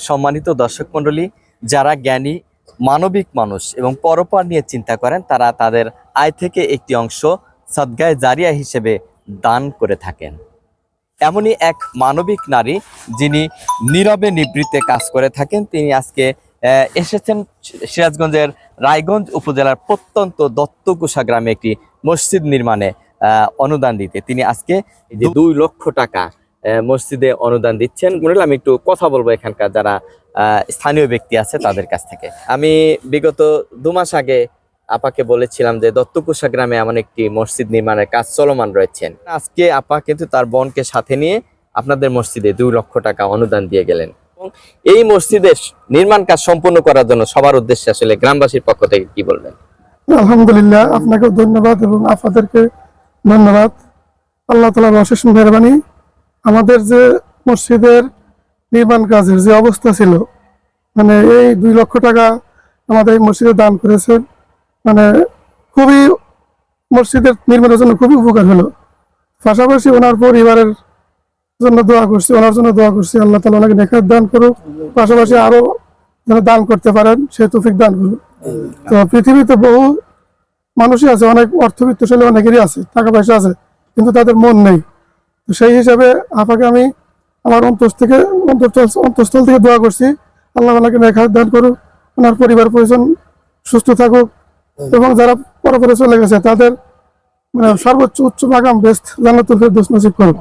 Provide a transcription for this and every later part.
সম্মানিত দর্শক মণ্ডলী যারা জ্ঞানী মানবিক মানুষ এবং পরপর নিয়ে চিন্তা করেন তারা তাদের আয় থেকে একটি অংশ সদ্গায় জারিয়া হিসেবে দান করে থাকেন। এমনই এক মানবিক নারী যিনি নীরবে নিবৃত্তে কাজ করে থাকেন তিনি আজকে এসেছেন সিরাজগঞ্জের রায়গঞ্জ উপজেলার প্রত্যন্ত দত্তকুষা গ্রামে একটি মসজিদ নির্মাণে অনুদান দিতে। তিনি আজকে যে দুই লক্ষ টাকা মসজিদে অনুদান দিচ্ছেন। মনে আমি একটু কথা বলব এখানকার যারা স্থানীয় ব্যক্তি আছে তাদের কাছ থেকে। আমি বিগত দু মাস আগে আপাকে বলেছিলাম যে দত্তকুষা গ্রামে এমন একটি মসজিদ নির্মাণের কাজ চলমান রয়েছেন আজকে আপা কিন্তু তার বোনকে সাথে নিয়ে আপনাদের মসজিদে দুই লক্ষ টাকা অনুদান দিয়ে গেলেন। এই মসজিদের নির্মাণ কাজ সম্পূর্ণ করার জন্য সবার উদ্দেশ্যে আসলে গ্রামবাসীর পক্ষ থেকে কি বলবেন? আলহামদুলিল্লাহ, আপনাকেও ধন্যবাদ এবং আপনাদেরকে ধন্যবাদ। আল্লাহ তালার অশেষ মেহরবানি। আমাদের যে মসজিদের নির্মাণ কাজের যে অবস্থা ছিল মানে এই দুই লক্ষ টাকা আমাদের এই মসজিদে দান করেছেন মানে খুবই মসজিদের নির্মাণের জন্য খুবই উপকার হলো। পাশাপাশি ওনার পরিবারের জন্য দোয়া করছি, ওনার জন্য দোয়া করছি, আল্লাহ তালা ওনাকে নেখাত দান করুক, পাশাপাশি আরও যেন দান করতে পারেন, সে তৌফিক দান করুক। তো পৃথিবীতে বহু মানুষই আছে, অনেক অর্থবিত্তশালী অনেকেরই আছে, টাকা পয়সা আছে, কিন্তু তাদের মন নেই। তো সেই হিসাবে আপাকে আমি আমার অন্তর থেকে অন্তঃস্থল থেকে দোয়া করছি। আল্লাহ ওনাকে নেখা দান করুক ওনার পরিবার পরিজন সুস্থ থাকুক এবং যারা পরপরে চলে গেছে তাদের মানে সর্বোচ্চ উচ্চ মাকাম বেস্ট জান্নাতুল ফেরদৌস নসিব করুক।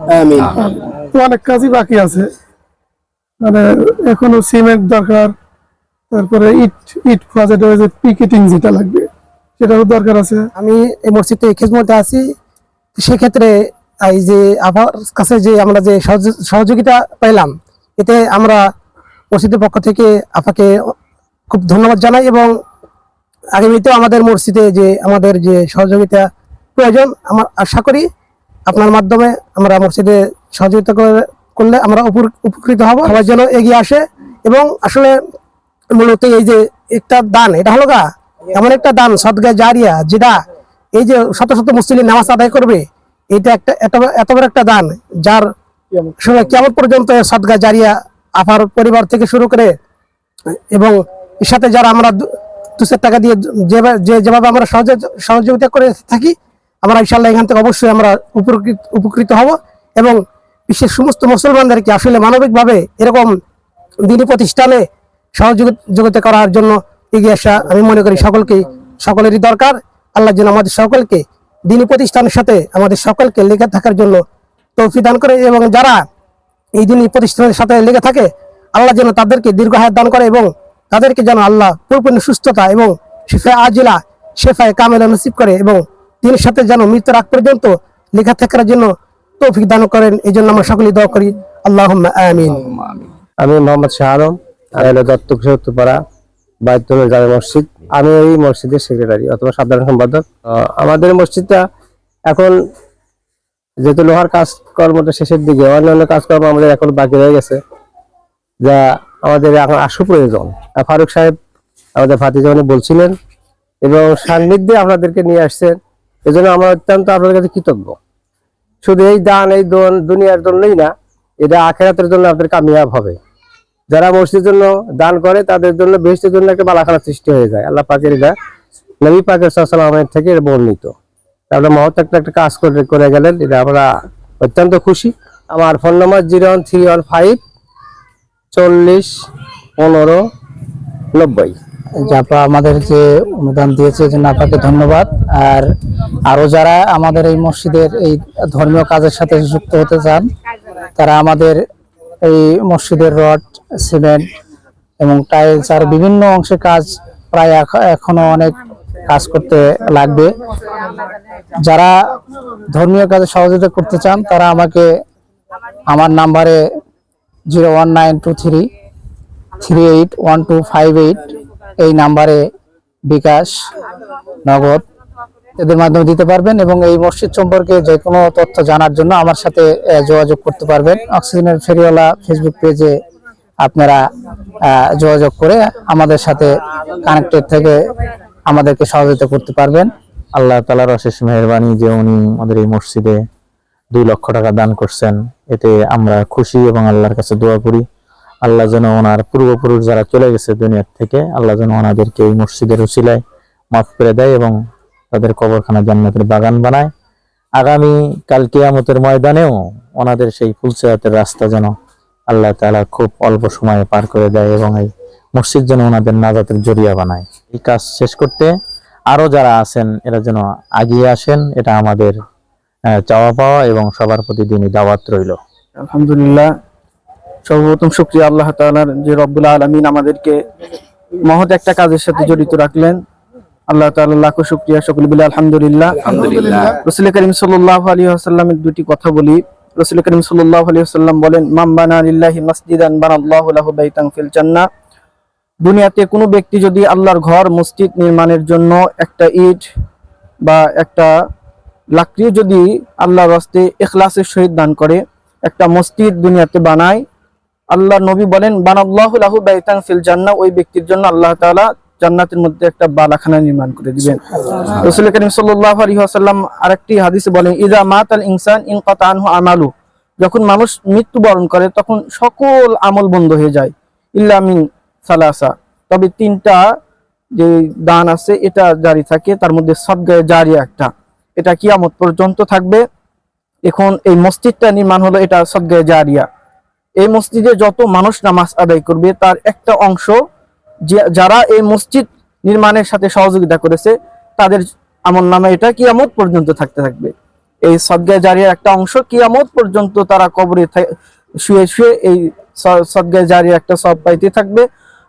তো অনেক কাজই বাকি আছে। মানে এখনও সিমেন্ট দরকার তারপরে ইট ইট খোয়া যেটা ওই যে পিকেটিং যেটা লাগবে সেটারও দরকার আছে। আমি এই মসজিদে খেজমতে আছি। সেক্ষেত্রে এই যে আবার কাছে যে আমরা যে সহযোগ- সহযোগিতা পেলাম, এতে আমরা মসজিদের পক্ষ থেকে আপাকে খুব ধন্যবাদ জানাই এবং আগামীতেও আমাদের মসজিদে যে আমাদের যে সহযোগিতা প্রয়োজন, আমার আশা করি আপনার মাধ্যমে আমরা মসজিদে সহযোগিতা করে- করলে আমরা উপকৃত হব সবার যেন এগিয়ে আসে এবং আসলে মূলত এই যে একটা দান, এটা হলো গা, এমন একটা দান, সদগা জারিয়া যেটা এই যে শত শত মুসলিম নামাজ আদায় করবে এটা একটা, এত বড়- একটা দান যার আসলে কেমন পর্যন্ত সদগা জারিয়া আপার পরিবার থেকে শুরু করে এবং এর সাথে যারা আমরা দু- দু টাকা দিয়ে যেভাবে যে- যেভাবে আমরা সহযোগ- সহযোগিতা করে থাকি, আমরা ইনশাল্লাহ এখান থেকে অবশ্যই আমরা উপকৃত উপকৃত হব এবং বিশ্বের সমস্ত মুসলমানদেরকে আসলে মানবিকভাবে এরকম দিনী প্রতিষ্ঠানে সহযোগিতা করার জন্য এগিয়ে আসা আমি মনে করি সকলকে সকলেরই দরকার। আল্লাহ যেন আমাদের সকলকে দিনী প্রতিষ্ঠানের সাথে আমাদের সকলকে লেগে থাকার জন্য তৌফি দান করে এবং যারা এই দিনী প্রতিষ্ঠানের সাথে লেগে থাকে, আল্লাহ যেন তাদেরকে দীর্ঘ হায়াত দান করে এবং তাদেরকে যেন আল্লাহ পরিপূর্ণ সুস্থতা এবং শেফায় আজিলা, শেফায় কামেলা নসিব করে এবং দিনের সাথে যেন মৃত্যুর আগ পর্যন্ত লেখা থাকার জন্য তৌফিক দান করেন। এই জন্য আমরা সকলেই দোয়া করি। আল্লাহ আমি মোহাম্মদ শাহ আলম দত্তক সত্যপাড়া বাইতুল জামে মসজিদ। আমি এই মসজিদের সেক্রেটারি অথবা সাধারণ সম্পাদক। আমাদের মসজিদটা এখন যেহেতু লোহার কাজকর্মটা শেষের দিকে, অন্যান্য কাজকর্ম আমাদের এখন বাকি রয়ে গেছে, যা আমাদের এখন আশু প্রয়োজন। ফারুক সাহেব আমাদের ভাতিজা উনি বলছিলেন, এবং সান্নিধ্যে আপনাদেরকে নিয়ে আসছেন, এজন্য আমরা অত্যন্ত আপনাদের কাছে কৃতজ্ঞ। শুধু এই দান, এই দন দুনিয়ার জন্যই না, এটা আখেরাতের জন্য আপনাদের কামিয়াব হবে। যারা মসজিদের জন্য দান করে, তাদের জন্য বেহেস্টের জন্য একটা বালাখানা সৃষ্টি হয়ে যায়। আল্লাহ পাকের এটা নবী পাকের সাল্লামের থেকে এটা বর্ণিত। তারপরে মহৎ একটা একটা কাজ করে করে গেলেন, এটা আমরা অত্যন্ত খুশি। আমার phone number zero one three one five চল্লিশ পনেরো নব্বই। আপা আমাদের যে অনুদান দিয়েছে যে আপনাকে ধন্যবাদ। আর আরও যারা আমাদের এই মসজিদের এই ধর্মীয় কাজের সাথে যুক্ত হতে চান, তারা আমাদের এই মসজিদের রড সিমেন্ট এবং টাইলস আর বিভিন্ন অংশে কাজ প্রায় এখ- এখনও অনেক কাজ করতে লাগবে। যারা ধর্মীয় কাজে সহযোগিতা করতে চান, তারা আমাকে আমার নাম্বারে zero one nine two three three eight one two five eight এই নাম্বারে বিকাশ নগদ এদের মাধ্যমে দিতে পারবেন এবং এই মসজিদ সম্পর্কে যে কোনো তথ্য জানার জন্য আমার সাথে যোগাযোগ করতে পারবেন। অক্সিজেনের ফেরিওয়ালা ফেসবুক পেজে আপনারা যোগাযোগ করে আমাদের সাথে কানেক্টেড থেকে আমাদেরকে সহযোগিতা করতে পারবেন। আল্লাহ তালার অশেষ মেহরবানি যে উনি আমাদের এই মসজিদে দুই লক্ষ টাকা দান করছেন, এতে আমরা খুশি এবং আল্লাহর কাছে দোয়া করি। আল্লাহ যেন ওনার পূর্বপুরুষ যারা চলে গেছে দুনিয়ার থেকে, আল্লাহ যেন ওনাদেরকে এই মসজিদের উসিলায় মাফ করে দেয় এবং তাদের কবরখানা জান্নাতের বাগান বানায়। আগামী কাল কিয়ামতের ময়দানেও ওনাদের সেই ফুলসেরাতের রাস্তা যেন আল্লাহ তাআলা খুব অল্প সময়ে পার করে দেয় এবং এই মসজিদ যেন ওনাদের নাজাতের জরিয়া বানায়। এই কাজ শেষ করতে আরও যারা আছেন, এরা যেন আগিয়ে আসেন, এটা আমাদের চাওয়া পাওয়া এবং সবার প্রতি দিনই দাওয়াত রইল। আলহামদুলিল্লাহ, সর্বপ্রথম শুক্রিয়া আল্লাহ তাআলার যে রব্বুল আলামিন আমাদেরকে মহৎ একটা কাজের সাথে জড়িত রাখলেন। আল্লাহ তাআলা লাখো শুক্রিয়া সকলে বলে আলহামদুলিল্লাহ। আলহামদুলিল্লাহ। রসুল করিম সাল্লাল্লাহু আলাইহি ওয়াসাল্লামের দুটি কথা বলি। রসুল করিম সাল্লাল্লাহু আলাইহি ওয়াসাল্লাম বলেন বানা লিল্লাহি মাসজিদান বানাল্লাহু লাহু বাইতান ফিল জান্নাহ। দুনিয়াতে কোনো ব্যক্তি যদি আল্লাহর ঘর মসজিদ নির্মাণের জন্য একটা ইট বা একটা লাকড়ি যদি আল্লাহর রাস্তে ইখলাসের সহিত দান করে একটা মসজিদ দুনিয়াতে বানায় আল্লাহ নবী বলেন বানাল্লাহু লাহু বাইতান ফিল জান্নাহ। ওই ব্যক্তির জন্য আল্লাহ তাআলা জান্নাতের মধ্যে একটা বালাখানা নির্মাণ করে দিবেন। রাসূল করিম সাল্লাল্লাহু আলাইহি ওয়াসাল্লাম আরেকটি হাদিসে বলেন, ইযা মাতাল ইনসান ইনকাতা আনহু আমালু। যখন মানুষ মৃত্যুবরণ করে, তখন সকল আমল বন্ধ হয়ে যায়। ইল্লা মিন সালাসা। তবে তিনটা যে দান আছে, এটা জারি থাকে, তার মধ্যে সদগায়ে জারি একটা। এটা কিয়ামত পর্যন্ত থাকবে। এখন এই মসজিদটা নির্মাণ হলো, এটা সদগায়ে জারিয়া। এই মসজিদে যত মানুষ নামাজ আদায় করবে, তার একটা অংশ যারা এই মসজিদ নির্মাণের সাথে সহযোগিতা করেছে, তাদের আমল নামে এটা কিয়ামত পর্যন্ত থাকতে থাকবে। এই সদগায় জারিয়ার একটা অংশ কিয়ামত পর্যন্ত তারা কবরে শুয়ে শুয়ে এই সদগায় জারিয়া একটা সব পাইতে থাকবে।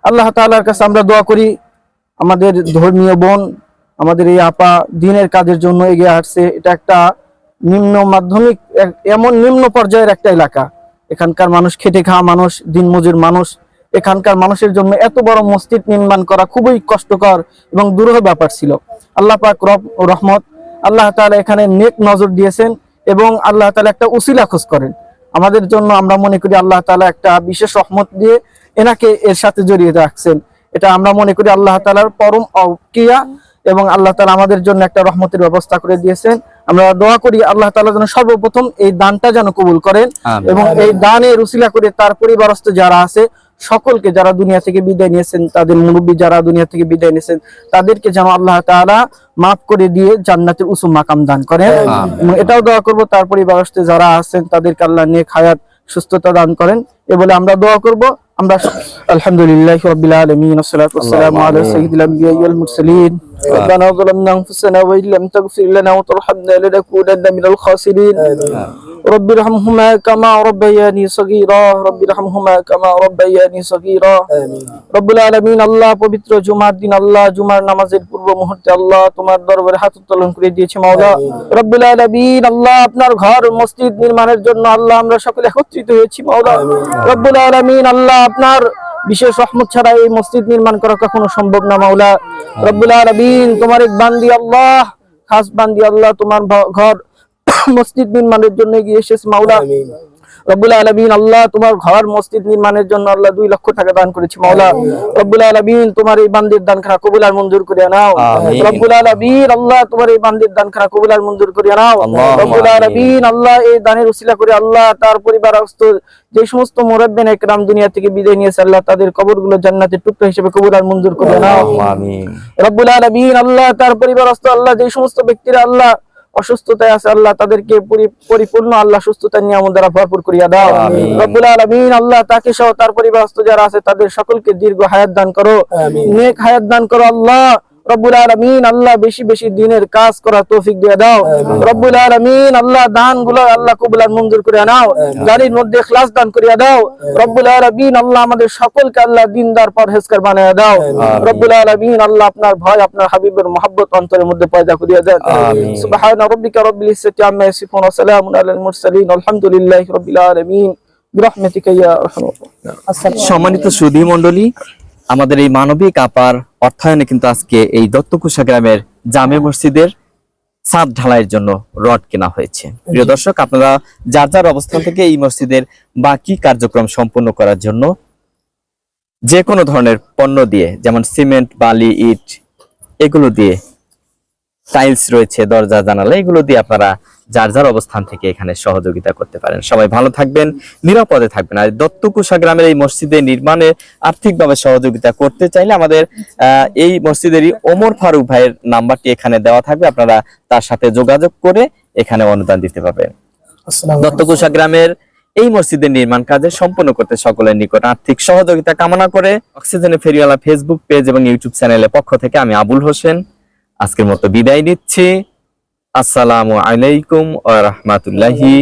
আল্লাহ তাআলার কাছে আমরা দোয়া করি, আমাদের ধর্মীয় বোন, আমাদের এই আপা দিনের কাজের জন্য এগিয়ে আসছে। এটা একটা নিম্ন মাধ্যমিক এমন নিম্ন পর্যায়ের একটা এলাকা। এখানকার মানুষ খেটে খাওয়া মানুষ, দিনমজুর মানুষ এখানকার মানুষের জন্য এত বড় মসজিদ নির্মাণ করা খুবই কষ্টকর এবং দুরূহ ব্যাপার ছিল। আল্লাহ পাক রহমত আল্লাহ তাআলা এখানে নেক নজর দিয়েছেন এবং আল্লাহ তাআলা একটা উসিলা খোঁজ করেন। আমাদের জন্য আমরা মনে করি আল্লাহ তাআলা একটা বিশেষ রহমত দিয়ে এনাকে এর সাথে জড়িয়ে রাখছেন। এটা আমরা মনে করি আল্লাহ তালার পরম অক্রিয়া এবং আল্লাহ তাআলা আমাদের জন্য একটা রহমতের ব্যবস্থা করে দিয়েছেন। আমরা দোয়া করি আল্লাহ তাআলা যেন সর্বপ্রথম এই দানটা যেন কবুল করেন এবং এই দানের উসিলা করে তার পরিবারস্থ যারা আছে সকলকে যারা দুনিয়া থেকে বিদায় নিয়েছেন তাদের মুরব্বী যারা দুনিয়া থেকে বিদায় নিয়েছেন তাদেরকে যেন আল্লাহ তাআলা মাফ করে দিয়ে জান্নাতের উসুম মাকাম দান করেন এবং এটাও দোয়া করব তার পরিবারস্থ যারা আছেন তাদেরকে আল্লাহ নেক হায়াত সুস্থতা দান করেন এ বলে আমরা দোয়া করব আমরা আলহামদুলিল্লাহ রাব্বিল আলামিন والصلاه والسلام على سيد الانبياء والمرسلين ربنا ظلمنا انفسنا وان لم تغفر لنا وترحمنا لنكونن من الخاسرين رب ارحمهما كما ربياني صغيرا رب ارحمهما كما ربياني صغيرا রব্বুল আলামিন আল্লাহ পবিত্র জুমার দিন আল্লাহ জুমার নামাজের পূর্ব মুহূর্তে আল্লাহ তোমার দরবারে হাত উত্তোলন করে দিয়েছে মাওলা রব্বুল আলামিন আল্লাহ আপনার ঘর মসজিদ নির্মাণের জন্য আল্লাহ আমরা সকলে একত্রিত হয়েছি মাওলা রব্বুল আলামিন আল্লাহ আপনার বিশেষ রহমত ছাড়া এই মসজিদ নির্মাণ করা কখনো সম্ভব না মাওলা রব্বুল আলামিন তোমার এক বান্দি আল্লাহ খাস বান্দি আল্লাহ তোমার ভ- ঘর মসজিদ নির্মাণের জন্য এগিয়ে এসেছে মাওলা। রব্বুল আলামিন আল্লাহ তোমার ঘর মসজিদ নির্মাণের জন্য আল্লাহ দুই লক্ষ টাকা দান করেছে মাওলা। রব্বুল আলামিন তোমার এই বান্দির দান খানা কবুল আর মঞ্জুর করে নাও। রব্বুল আলামিন আল্লাহ তোমার এই বান্দির দান খানা কবুল আর মঞ্জুর করে নাও। রব্বুল আমিন। আল্লাহ এই দানের উসিলা করে আল্লাহ তার পরিবার যে সমস্ত মুরাব্বিন একরাম দুনিয়া থেকে বিদায় নিয়েছে আল্লাহ তাদের কবরগুলো জান্নাতের টুকরো হিসেবে কবুল আর মঞ্জুর করে নাও। রব্বুল আলামিন আল্লাহ তার পরিবারস্থ আল্লাহ যে সমস্ত ব্যক্তিরা আল্লাহ অসুস্থতায় আছে আল্লাহ তাদেরকে পরিপূর্ণ আল্লাহ সুস্থতা নিয়ে আমাদের দ্বারা ভরপুর করিয়া দাও। রব্বুল আলমিন আল্লাহ তাকে সহ তার পরিবারস্থ যারা আছে তাদের সকলকে দীর্ঘ হায়াত দান করো। নেক হায়াত দান করো আল্লাহ। রব্বুল আলামিন আল্লাহ বেশি বেশি দিনের কাজ করার তৌফিক দিয়ে দাও। রব্বুল আলামিন আল্লাহ দানগুলো আল্লাহ কবুল মঞ্জুর করে নাও। গাড়ির মধ্যে ইখলাস দান করিয়া দাও। রব্বুল আলামিন আল্লাহ আমাদের সকলকে আল্লাহ দিনদার পরহেজগার বানায়া দাও। রব্বুল আলামিন আল্লাহ আপনার ভয় আপনার হাবিবের মহব্বত অন্তরের মধ্যে পয়দা করিয়া দেন। সুবহান রাব্বিকা রাব্বিল ইজ্জাতি আম্মা ইয়াসিফুন ওয়া সালামুন আলাল মুরসালিন। আলহামদুলিল্লাহি রাব্বিল আলামিন। বিরহমাতিকা ইয়া আরহামার। সম্মানিত সুধী মন্ডলী আমাদের এই মানবিক আপার অর্থায়নে কিন্তু আজকে এই দত্তকুষা গ্রামের জামে মসজিদের ছাদ ঢালাইয়ের জন্য রড কেনা হয়েছে। প্রিয় দর্শক আপনারা যার যার অবস্থান থেকে এই মসজিদের বাকি কার্যক্রম সম্পন্ন করার জন্য যে কোনো ধরনের পণ্য দিয়ে যেমন সিমেন্ট বালি ইট এগুলো দিয়ে টাইলস রয়েছে দরজা জানালা এগুলো দিয়ে আপনারা যার যার অবস্থান থেকে এখানে সহযোগিতা করতে পারেন। সবাই ভালো থাকবেন নিরাপদে থাকবেন। আর দত্তকুষা গ্রামের এই মসজিদে নির্মাণে আর্থিকভাবে সহযোগিতা করতে চাইলে আমাদের আহ, এই মসজিদেরই ওমর ফারুক ভাইয়ের নাম্বারটি এখানে দেওয়া থাকবে। আপনারা তার সাথে যোগাযোগ করে এখানে অনুদান দিতে পারবেন। দত্তকুষা গ্রামের এই মসজিদের নির্মাণ কাজে সম্পূর্ণ করতে সকলের নিকট আর্থিক সহযোগিতা কামনা করে অক্সিজেনে ফেরিওয়ালা ফেসবুক পেজ এবং ইউটিউব চ্যানেলের পক্ষ থেকে আমি আবুল হোসেন। আজকের মতো বিদায় নিচ্ছি। আসসালামু আলাইকুম আহমতুল্লাহ রাহমাতুল্লাহি।